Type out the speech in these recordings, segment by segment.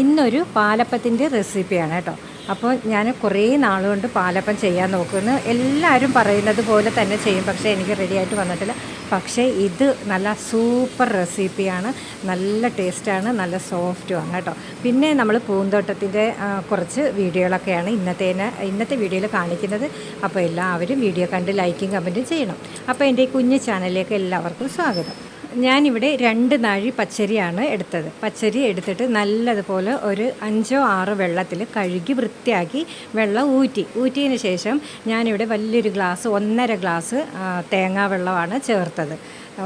ഇന്നൊരു പാലപ്പത്തിന്റെ റെസിപ്പിയാണ് കേട്ടോ. അപ്പോൾ ഞാൻ കുറേ നാളുകൊണ്ട് പാലപ്പം ചെയ്യാൻ നോക്കുന്നു. എല്ലാവരും പറയുന്നത് പോലെ തന്നെ ചെയ്യും. പക്ഷേ എനിക്ക് റെഡിയായിട്ട് വന്നിട്ടില്ല. പക്ഷേ ഇത് നല്ല സൂപ്പർ റെസിപ്പിയാണ് നല്ല ടേസ്റ്റാണ് നല്ല സോഫ്റ്റുമാണ് കേട്ടോ. പിന്നെ നമ്മൾ പൂന്തോട്ടത്തിന്റെ കുറച്ച് വീഡിയോകളൊക്കെയാണ് ഇന്നത്തേന് ഇന്നത്തെ വീഡിയോയിൽ കാണിക്കുന്നത്. അപ്പോൾ എല്ലാവരും വീഡിയോ കണ്ട് ലൈക്കും കമന്റും ചെയ്യണം. അപ്പോൾ എന്റെ ഈ കുഞ്ഞു ചാനലിലേക്ക് എല്ലാവർക്കും സ്വാഗതം. ഞാനിവിടെ രണ്ട് നാഴി പച്ചരിയാണ് എടുത്തത്. പച്ചരി എടുത്തിട്ട് നല്ലതുപോലെ ഒരു അഞ്ചോ ആറോ വെള്ളത്തിൽ കഴുകി വൃത്തിയാക്കി വെള്ളം ഊറ്റി. ഊറ്റിയതിന് ശേഷം ഞാനിവിടെ വലിയൊരു ഗ്ലാസ് ഒന്നര ഗ്ലാസ് തേങ്ങാ വെള്ളമാണ് ചേർത്തത്.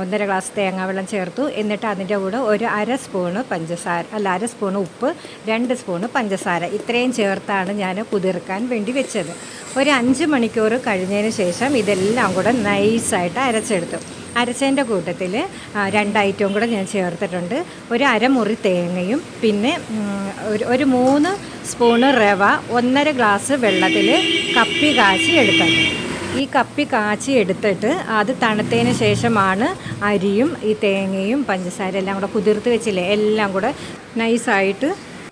ഒന്നര ഗ്ലാസ് തേങ്ങാവെള്ളം ചേർത്തു. എന്നിട്ട് അതിന്റെ കൂടെ ഒരു അര സ്പൂണ് പഞ്ചസാര അല്ല അര സ്പൂണ് ഉപ്പ് രണ്ട് സ്പൂണ് പഞ്ചസാര. ഇത്രയും ചേർത്താണ് ഞാൻ കുതിർക്കാൻ വേണ്ടി വെച്ചത്. ഒരു അഞ്ച് മണിക്കൂർ കഴിഞ്ഞതിന് ശേഷം ഇതെല്ലാം കൂടെ നൈസായിട്ട് അരച്ചെടുത്തു. അരച്ചതിന്റെ കൂട്ടത്തിൽ രണ്ട് ഐറ്റവും കൂടെ ഞാൻ ചേർത്തിട്ടുണ്ട്. ഒരു അരമുറി തേങ്ങയും പിന്നെ ഒരു ഒരു മൂന്ന് സ്പൂണ് റവ ഒന്നര ഗ്ലാസ് വെള്ളത്തിൽ കപ്പി കാച്ചി എടുത്തത്. ഈ കപ്പി കാച്ചി എടുത്തിട്ട് അത് തണുത്തതിന് ശേഷമാണ് അരിയും ഈ തേങ്ങയും പഞ്ചസാര എല്ലാം കൂടെ കുതിർത്ത് വെച്ചില്ലേ എല്ലാം കൂടെ നൈസായിട്ട്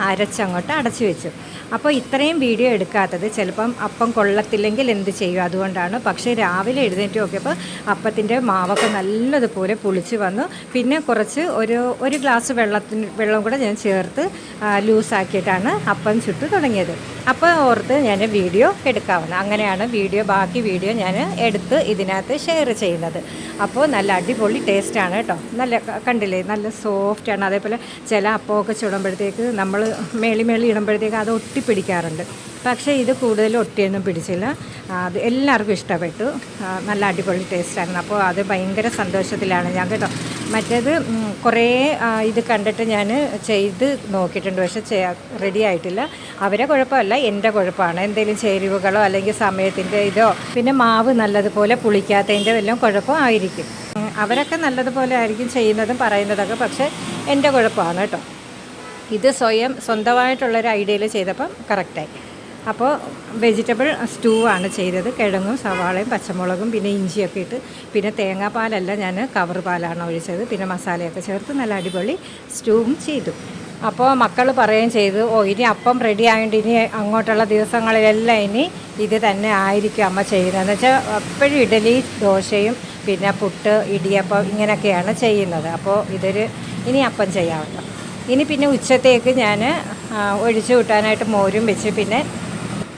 അരച്ചങ്ങോട്ട് അടച്ചു വെച്ചു. അപ്പോൾ ഇത്രയും വീഡിയോ എടുക്കാത്തത് ചിലപ്പം അപ്പം കൊള്ളത്തില്ലെങ്കിൽ എന്ത് ചെയ്യും? അതുകൊണ്ടാണ്. പക്ഷേ രാവിലെ എഴുന്നേറ്റ് നോക്കിയപ്പോൾ അപ്പത്തിന്റെ മാവൊക്കെ നല്ലതുപോലെ പുളിച്ച് വന്നു. പിന്നെ കുറച്ച് ഒരു ഒരു ഗ്ലാസ് വെള്ളത്തിന് വെള്ളം കൂടെ ഞാൻ ചേർത്ത് ലൂസാക്കിയിട്ടാണ് അപ്പം ചുട്ട് തുടങ്ങിയത്. അപ്പോൾ ഓർത്ത് ഞാൻ വീഡിയോ എടുക്കാവുന്നത് അങ്ങനെയാണ് വീഡിയോ ബാക്കി വീഡിയോ ഞാൻ എടുത്ത് ഇതിനകത്ത് ഷെയർ ചെയ്യുന്നത്. അപ്പോൾ നല്ല അടിപൊളി ടേസ്റ്റാണ് കേട്ടോ. നല്ല കണ്ടില്ലേ? നല്ല സോഫ്റ്റാണ് അതേപോലെ ചില അപ്പമൊക്കെ ചുടുമ്പോഴത്തേക്ക് നമ്മൾ മേളി മേളി ഇടുമ്പോഴത്തേക്ക് അത് ഒട്ടിപ്പിടിക്കാറുണ്ട് പക്ഷേ ഇത് കൂടുതൽ ഒട്ടിയൊന്നും പിടിച്ചില്ല. അത് എല്ലാവർക്കും ഇഷ്ടപ്പെട്ടു. നല്ല അടിപൊളി ടേസ്റ്റായിരുന്നു. അപ്പോൾ അത് ഭയങ്കര സന്തോഷത്തിലാണ് ഞാൻ കേട്ടോ. മറ്റേത് കുറേ ഇത് കണ്ടിട്ട് ഞാൻ ചെയ്ത് നോക്കിയിട്ടുണ്ട്. പക്ഷെ ചെയ്യാ റെഡി ആയിട്ടില്ല. അവരെ കുഴപ്പമല്ല എന്റെ കുഴപ്പമാണ്. എന്തെങ്കിലും ചേരുവകളോ അല്ലെങ്കിൽ സമയത്തിന്റെ ഇതോ. പിന്നെ മാവ് നല്ലതുപോലെ പുളിക്കാത്തതിന്റെ വല്ലതും കുഴപ്പം ആയിരിക്കും. അവരൊക്കെ നല്ലതുപോലെ ആയിരിക്കും ചെയ്യുന്നതും പറയുന്നതൊക്കെ പക്ഷേ എന്റെ കുഴപ്പമാണ് കേട്ടോ. ഇത് സ്വയം സ്വന്തമായിട്ടുള്ളൊരു ഐഡിയയിൽ ചെയ്തപ്പം കറക്റ്റായി. അപ്പോൾ വെജിറ്റബിൾ സ്റ്റൂ ആണ് ചെയ്തത്. കിഴങ്ങും സവാളയും പച്ചമുളകും പിന്നെ ഇഞ്ചിയൊക്കെ ഇട്ട് പിന്നെ തേങ്ങാപ്പാലല്ല ഞാൻ കവർ പാലാണ് ഒഴിച്ചത്. പിന്നെ മസാലയൊക്കെ ചേർത്ത് നല്ല അടിപൊളി സ്റ്റൂവും ചെയ്തു. അപ്പോൾ മക്കൾ പറയുകയും ചെയ്തു ഓ ഇനി അപ്പം റെഡി ആയതുകൊണ്ട് ഇനി അങ്ങോട്ടുള്ള ദിവസങ്ങളിലെല്ലാം ഇനി ഇത് തന്നെ ആയിരിക്കും അമ്മ ചെയ്യുന്നതെന്ന് വെച്ചാൽ എപ്പോഴും ഇഡലി ദോശയും പിന്നെ പുട്ട് ഇടിയപ്പം ഇങ്ങനെയൊക്കെയാണ് ചെയ്യുന്നത്. അപ്പോൾ ഇതൊരു ഇനി അപ്പം ചെയ്യാമല്ലോ. ഇനി പിന്നെ ഉച്ചത്തേക്ക് ഞാൻ ഒഴിച്ചു കൂട്ടാനായിട്ട് മോരും വെച്ച് പിന്നെ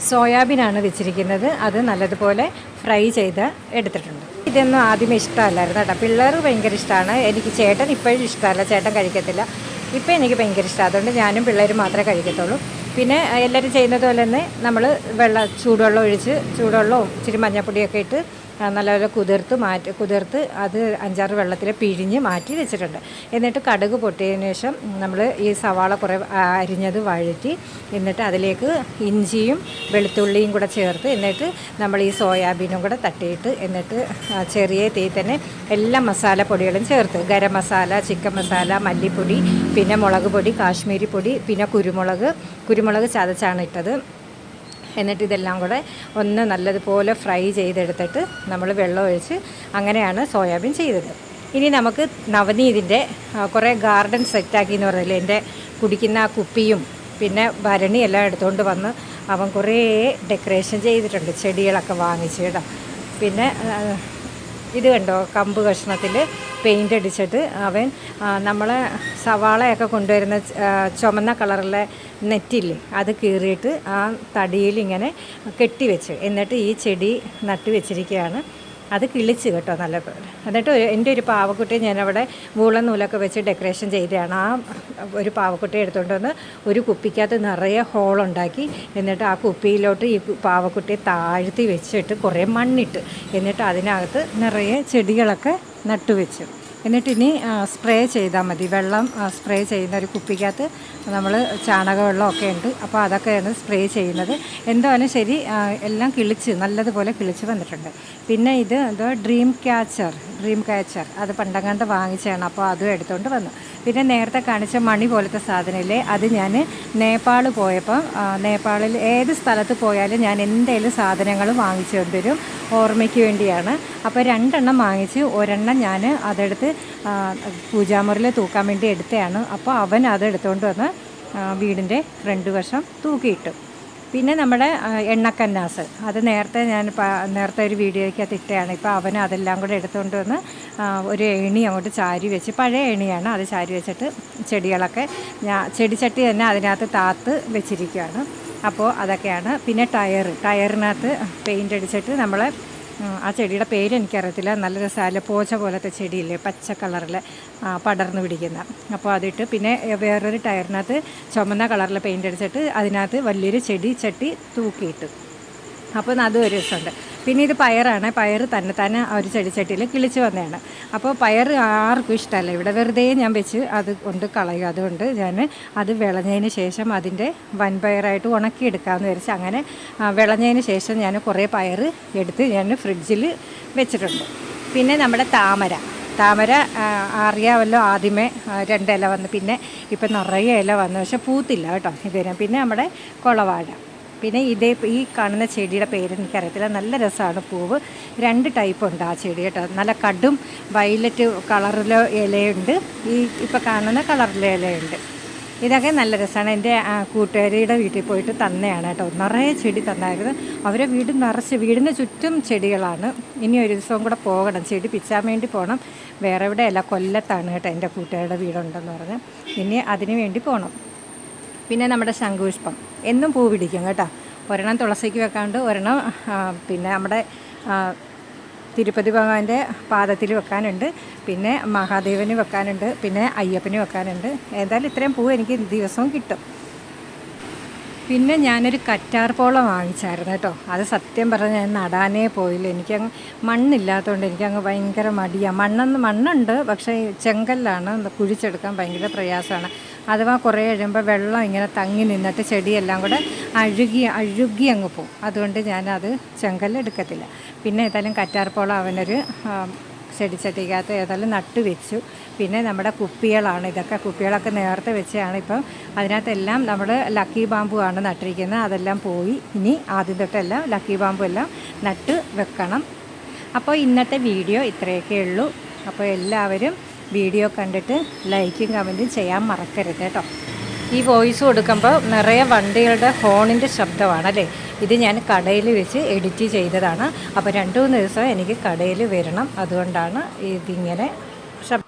സോയാബീനാണ് വെച്ചിരിക്കുന്നത്. അത് നല്ലതുപോലെ ഫ്രൈ ചെയ്ത് എടുത്തിട്ടുണ്ട്. ഇതൊന്നും ആദ്യം ഇഷ്ടമല്ലായിരുന്നു കേട്ടോ. പിള്ളേർ ഭയങ്കര ഇഷ്ടമാണ്. എനിക്ക് ചേട്ടൻ ഇപ്പോഴും ഇഷ്ടമല്ല. ചേട്ടൻ കഴിക്കത്തില്ല. ഇപ്പോൾ എനിക്ക് ഭയങ്കര ഇഷ്ടമാണ് അതുകൊണ്ട് ഞാനും പിള്ളേരും മാത്രമേ കഴിക്കത്തുള്ളൂ. പിന്നെ എല്ലാവരും ചെയ്യുന്നത് പോലെ തന്നെ നമ്മൾ വെള്ള ചൂടുവെള്ളം ഒഴിച്ച് ചൂടുവെള്ളവും ഇച്ചിരി മഞ്ഞൾപ്പൊടിയൊക്കെ ഇട്ട് നല്ലപോലെ കുതിർത്ത് മാറ്റി കുതിർത്ത് അത് അഞ്ചാറ് വെള്ളത്തിൽ പിഴിഞ്ഞ് മാറ്റി വെച്ചിട്ടുണ്ട്. എന്നിട്ട് കടുക് പൊട്ടിയതിന് ശേഷം നമ്മൾ ഈ സവാള കുറേ അരിഞ്ഞത് വഴറ്റി എന്നിട്ട് അതിലേക്ക് ഇഞ്ചിയും വെളുത്തുള്ളിയും കൂടെ ചേർത്ത് എന്നിട്ട് നമ്മൾ ഈ സോയാബീനും കൂടെ തട്ടിയിട്ട് എന്നിട്ട് ചെറിയ തീ തന്നെ എല്ലാ മസാലപ്പൊടികളും ചേർത്ത്. ഗരം മസാല ചിക്കൻ മസാല മല്ലിപ്പൊടി പിന്നെ മുളക് പൊടി കാശ്മീരി പൊടി പിന്നെ കുരുമുളക് കുരുമുളക് ചതച്ചാണ് ഇട്ടത്. എന്നിട്ട് ഇതെല്ലാം കൂടെ ഒന്ന് നല്ലതുപോലെ ഫ്രൈ ചെയ്തെടുത്തിട്ട് നമ്മൾ വെള്ളം ഒഴിച്ച് അങ്ങനെയാണ് സോയാബീൻ ചെയ്തത്. ഇനി നമുക്ക് നവനീതിന്റെ കുറേ ഗാർഡൻ സെറ്റാക്കി എന്ന് പറഞ്ഞാൽ എന്റെ കുടിക്കുന്ന ആ കുപ്പിയും പിന്നെ ഭരണി എല്ലാം എടുത്തുകൊണ്ട് വന്ന് അവൻ കുറേ ഡെക്കറേഷൻ ചെയ്തിട്ടുണ്ട് ചെടികളൊക്കെ വാങ്ങിച്ച് കേട്ടോ. പിന്നെ ഇത് കണ്ടോ? കമ്പ് കഷ്ണത്തിൽ പെയിന്റ് അടിച്ചിട്ട് അവൻ നമ്മൾ സവാളയൊക്കെ കൊണ്ടുവരുന്ന ചുമന്ന കളറിലെ നെറ്റില്ലേ അത് കീറിയിട്ട് ആ തടിയിൽ ഇങ്ങനെ കെട്ടിവെച്ച്. എന്നിട്ട് ഈ ചെടി നട്ടു വെച്ചിരിക്കുകയാണ് അത് കിളിച്ച് കേട്ടോ നല്ലപോലെ എന്നിട്ട് എന്റെ ഒരു പാവക്കുട്ടി ഞാനവിടെ വൂളൻ നൂലൊക്കെ വെച്ച് ഡെക്കറേഷൻ ചെയ്തതാണ്. ആ ഒരു പാവക്കുട്ടി എടുത്തുകൊണ്ട് വന്ന് ഒരു കുപ്പിക്കകത്ത് നിറയെ ഹോളുണ്ടാക്കി എന്നിട്ട് ആ കുപ്പിയിലോട്ട് ഈ പാവക്കുട്ടിയെ താഴ്ത്തി വെച്ചിട്ട് കുറേ മണ്ണിട്ട് എന്നിട്ട് അതിനകത്ത് നിറയെ ചെടികളൊക്കെ നട്ടുവെച്ചു. എന്നിട്ട് ഇനി സ്പ്രേ ചെയ്താൽ മതി. വെള്ളം സ്പ്രേ ചെയ്യുന്ന ഒരു കുപ്പിക്കകത്ത് നമ്മൾ ചാണകവെള്ളമൊക്കെ ഉണ്ട്. അപ്പോൾ അതൊക്കെയാണ് സ്പ്രേ ചെയ്യുന്നത്. എന്തായാലും ശരി എല്ലാം കിളിച്ച് നല്ലതുപോലെ കിളിച്ച് വന്നിട്ടുണ്ട്. പിന്നെ ഇത് എന്തോ ഡ്രീം ക്യാച്ചർ ഡ്രീം ക്യാച്ചർ അത് പണ്ടങ്ങാണ്ട് വാങ്ങിച്ചതാണ്. അപ്പോൾ അതും എടുത്തുകൊണ്ട് വന്നു. പിന്നെ നേരത്തെ കാണിച്ച മണി പോലത്തെ സാധനമില്ലേ? അത് ഞാൻ നേപ്പാൾ പോയപ്പോൾ നേപ്പാളിൽ ഏത് സ്ഥലത്ത് പോയാലും ഞാൻ എന്തെങ്കിലും സാധനങ്ങൾ വാങ്ങിച്ചു കൊണ്ടുവരും ഓർമ്മയ്ക്ക് വേണ്ടിയാണ്. അപ്പോൾ രണ്ടെണ്ണം വാങ്ങിച്ച് ഒരെണ്ണം ഞാൻ അതെടുത്ത് പൂജാമുറിയിൽ തൂക്കാൻ വേണ്ടി എടുത്തതാണ്. അപ്പോൾ അവൻ അത് എടുത്തുകൊണ്ട് വന്ന് വീടിന്റെ ഫ്രണ്ട് വശം തൂക്കിയിട്ടു. പിന്നെ നമ്മുടെ എണ്ണക്കന്നാസ്. അത് നേരത്തെ ഞാൻ നേരത്തെ ഒരു വീഡിയോയ്ക്കകത്ത് ഇട്ടയാണ് ഇപ്പോൾ അവന് അതെല്ലാം കൂടെ എടുത്തുകൊണ്ട് വന്ന് ഒരു എണി അങ്ങോട്ട് ചാരി വെച്ച് പഴയ എണിയാണ് അത് ചാരി വെച്ചിട്ട് ചെടികളൊക്കെ ഞാൻ ചെടിച്ചട്ടി തന്നെ അതിനകത്ത് താത്ത് വെച്ചിരിക്കുകയാണ് അപ്പോൾ അതൊക്കെയാണ്. പിന്നെ ടയർ ടയറിനകത്ത് പെയിന്റ് അടിച്ചിട്ട് നമ്മൾ ആ ചെടിയുടെ പേര് എനിക്കറിയത്തില്ല. നല്ല രസമല്ല പോച്ച പോലത്തെ ചെടിയില്ലേ? പച്ച കളറിൽ പടർന്നു പിടിക്കുന്ന. അപ്പോൾ അതിട്ട് പിന്നെ വേറൊരു ടയറിനകത്ത് ചുമന്ന കളറിൽ പെയിന്റ് അടിച്ചിട്ട് അതിനകത്ത് വലിയൊരു ചെടി ചട്ടി തൂക്കിയിട്ട്. അപ്പോൾ അതും ഒരു രസമുണ്ട്. പിന്നെ ഇത് പയറാണ്. പയർ തന്നെ തന്നെ ഒരു ചെടിച്ചട്ടിയിൽ കിളിച്ച് വന്നതാണ്. അപ്പോൾ പയർ ആർക്കും ഇഷ്ടമല്ല. ഇവിടെ വെറുതെ ഞാൻ വെച്ച് അത് കൊണ്ട് കളയും. അതുകൊണ്ട് ഞാൻ അത് വിളഞ്ഞതിന് ശേഷം അതിന്റെ വൻപയറായിട്ട് ഉണക്കിയെടുക്കാമെന്ന് വിചാരിച്ച് അങ്ങനെ വിളഞ്ഞതിന് ശേഷം ഞാൻ കുറേ പയർ എടുത്ത് ഞാൻ ഫ്രിഡ്ജിൽ വെച്ചിട്ടുണ്ട്. പിന്നെ നമ്മുടെ താമര. താമര അറിയാമല്ലോ ആദ്യമേ രണ്ട് ഇല വന്ന്. പിന്നെ ഇപ്പം നിറയെ ഇല വന്നു. പക്ഷേ പൂത്തില്ല കേട്ടോ ഇതുവരെ. പിന്നെ നമ്മുടെ കുളവാഴ. പിന്നെ ഇതേ ഈ കാണുന്ന ചെടിയുടെ പേര് എനിക്കറിയത്തില്ല. നല്ല രസമാണ് പൂവ്. രണ്ട് ടൈപ്പ് ഉണ്ട് ആ ചെടി കേട്ടോ. നല്ല കടും വയലറ്റ് കളറിലെ ഇലയുണ്ട്. ഈ ഇപ്പോൾ കാണുന്ന കളറിലെ ഇലയുണ്ട്. ഇതൊക്കെ നല്ല രസമാണ്. എന്റെ കൂട്ടുകാരിയുടെ വീട്ടിൽ പോയിട്ട് തന്നെയാണ് കേട്ടോ. നിറയെ ചെടി തന്നായിരുന്നു. അവരെ വീട് നിറച്ച് വീടിന് ചുറ്റും ചെടികളാണ്. ഇനി ഒരു ദിവസവും കൂടെ പോകണം. ചെടി പിച്ചാൻ വേണ്ടി പോകണം വേറെ എവിടെയല്ല കൊല്ലത്താണ് കേട്ടോ എന്റെ കൂട്ടുകാരുടെ വീടുണ്ടെന്ന് പറഞ്ഞ്. ഇനി അതിന് വേണ്ടി പോകണം പിന്നെ നമ്മുടെ ശംഖുപുഷ്പം. എന്നും പൂ പിടിക്കും കേട്ടോ. ഒരെണ്ണം തുളസിക്ക് വെക്കാണ്ട് ഒരെണ്ണം പിന്നെ നമ്മുടെ തിരുപ്പതി ഭഗവാന്റെ പാദത്തിൽ വെക്കാനുണ്ട്. പിന്നെ മഹാദേവന് വെക്കാനുണ്ട്. പിന്നെ അയ്യപ്പന് വെക്കാനുണ്ട്. ഏതായാലും ഇത്രയും പൂ എനിക്ക് ദിവസവും കിട്ടും. പിന്നെ ഞാനൊരു കറ്റാർ പോള വാങ്ങിച്ചായിരുന്നു കേട്ടോ. അത് സത്യം പറഞ്ഞാൽ ഞാൻ നടാനേ പോയില്ല. എനിക്കങ്ങ് മണ്ണില്ലാത്തതുകൊണ്ട് എനിക്കങ്ങ് ഭയങ്കര മടിയാണ് മണ്ണെന്ന് മണ്ണുണ്ട് പക്ഷേ ചെങ്കല്ലാണ്. കുഴിച്ചെടുക്കാൻ ഭയങ്കര പ്രയാസമാണ്. അഥവാ കുറേ കഴിയുമ്പോൾ വെള്ളം ഇങ്ങനെ തങ്ങി നിന്നിട്ട് ചെടിയെല്ലാം കൂടെ അഴുകി അഴുകി അങ്ങ് പോവും. അതുകൊണ്ട് ഞാനത് ചെങ്കല്ലെടുക്കത്തില്ല. പിന്നെ ഏതായാലും കറ്റാർപ്പോളം പോള അവനൊരു ചെടിച്ചട്ടിക്കകത്ത് ഏതായാലും നട്ടു വെച്ചു പിന്നെ നമ്മുടെ കുപ്പികളാണ് ഇതൊക്കെ കുപ്പികളൊക്കെ നേരത്തെ വെച്ചാണ് ഇപ്പം. അതിനകത്തെല്ലാം നമ്മൾ ലക്കി ബാമ്പു ആണ് നട്ടിരിക്കുന്നത്. അതെല്ലാം പോയി ഇനി ആദ്യം തൊട്ടെല്ലാം ലക്കി ബാമ്പു എല്ലാം നട്ട് വെക്കണം. അപ്പോൾ ഇന്നത്തെ വീഡിയോ ഇത്രയൊക്കെ ഉള്ളൂ. അപ്പോൾ എല്ലാവരും വീഡിയോ കണ്ടിട്ട് ലൈക്കും കമന്റും ചെയ്യാൻ മറക്കരുത് കേട്ടോ. ഈ വോയിസ് കൊടുക്കുമ്പോൾ നിറയെ വണ്ടികളുടെ ഹോണിന്റെ ശബ്ദമാണ് അല്ലേ ഇത് ഞാൻ കടയിൽ വെച്ച് എഡിറ്റ് ചെയ്തതാണ്. അപ്പോൾ രണ്ട് മൂന്ന് ദിവസം എനിക്ക് കടയിൽ വരണം. അതുകൊണ്ടാണ് ഇതിങ്ങനെ ശബ്ദം